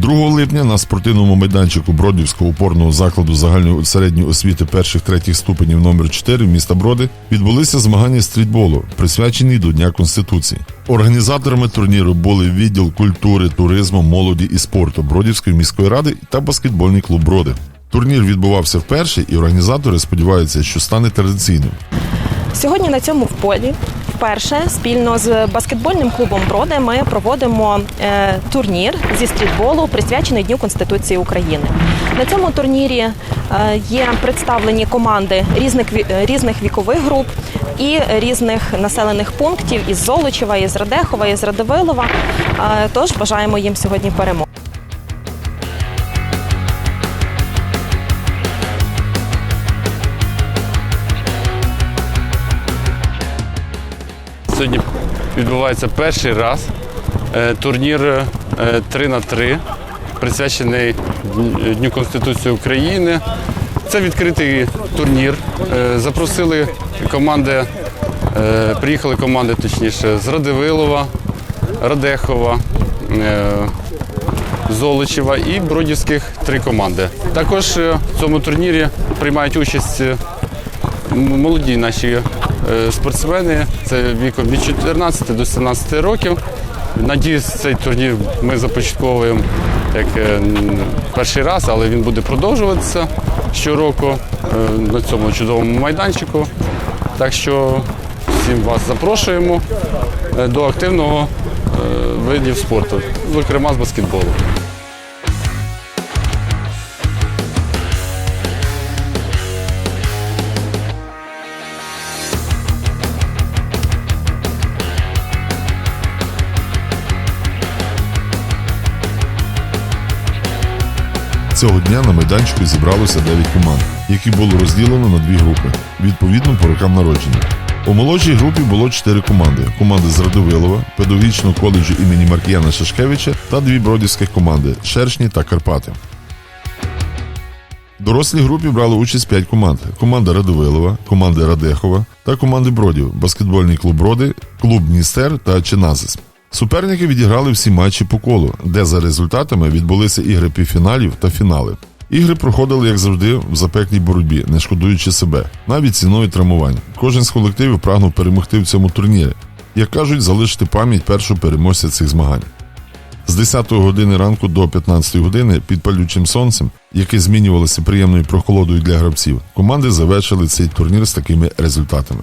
2 липня на спортивному майданчику Бродівського опорного закладу загальної середньої освіти перших третіх ступенів номер 4 міста Броди відбулися змагання стрітболу, присвячені до Дня Конституції. Організаторами турніру були відділ культури, туризму, молоді і спорту Бродівської міської ради та баскетбольний клуб Броди. Турнір відбувався вперше, і організатори сподіваються, що стане традиційним. Сьогодні на цьому в полі вперше спільно з баскетбольним клубом Броди ми проводимо е, турнір зі стрітболу, присвячений Дню Конституції України. На цьому турнірі е, є представлені команди різних е, різних вікових груп і різних населених пунктів із Золочева, із Радехова, із Радивилова. Тож бажаємо їм сьогодні перемоги. Сьогодні відбувається перший раз е, турнір е, 3 на 3 присвячений Дню- Конституції України. Це відкритий турнір. Е, Запросили команди, е, приїхали команди, точніше, з Радивилова, Радехова, е, Золочева і Бродівських три команди. Також е, в цьому турнірі приймають участь е, молоді наші е, спортсмени. Це віком від 14 до 17 років. Надіюсь, цей турнір ми започатковуємо як е, перший раз, але він буде продовжуватися щороку е, на цьому чудовому майданчику. Так що всім вас запрошуємо е, до активного е, видів спорту, зокрема з баскетболу. Цього дня на майданчику зібралося 9 команд, які було розділено на дві групи, відповідно по рокам народження. У молодшій групі було 4 команди: команди з Радовилова, педагогічного коледжу імені Маркіяна Шашкевича та дві бродівських команди Шершні та Карпати. В дорослій групі брали участь 5 команд: команда Радовилова, команда Радехова та команди Бродів, баскетбольний клуб Броди, клуб Дністер та Чиназис. Суперники відіграли всі матчі по колу, де за результатами відбулися ігри півфіналів та фінали. Ігри проходили, як завжди, в запеклій боротьбі, не шкодуючи себе, навіть ціною травмувань. Кожен з колективів прагнув перемогти в цьому турнірі. Як кажуть, залишити пам'ять першого переможця цих змагань. З 10 години ранку до 15 години під палючим сонцем, яке змінювалося приємною прохолодою для гравців, команди завершили цей турнір з такими результатами.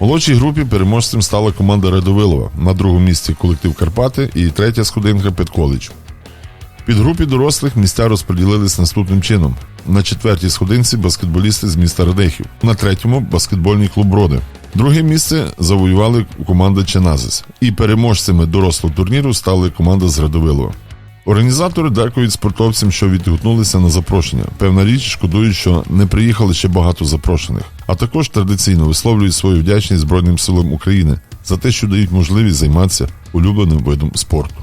Молодшій групі переможцем стала команда Радовилова, на другому місці колектив Карпати і третя сходинка Педколедж. Під групі дорослих місця розподілились наступним чином: на четвертій сходинці баскетболісти з міста Радехів, на третьому баскетбольний клуб Броди. Друге місце завоювали команда Ченазис, і переможцями дорослого турніру стали команда з Радовилова. Організатори дякують спортовцям, що відгукнулися на запрошення. Певна річ, шкодують, що не приїхали ще багато запрошених, а також традиційно висловлюють свою вдячність Збройним силам України за те, що дають можливість займатися улюбленим видом спорту.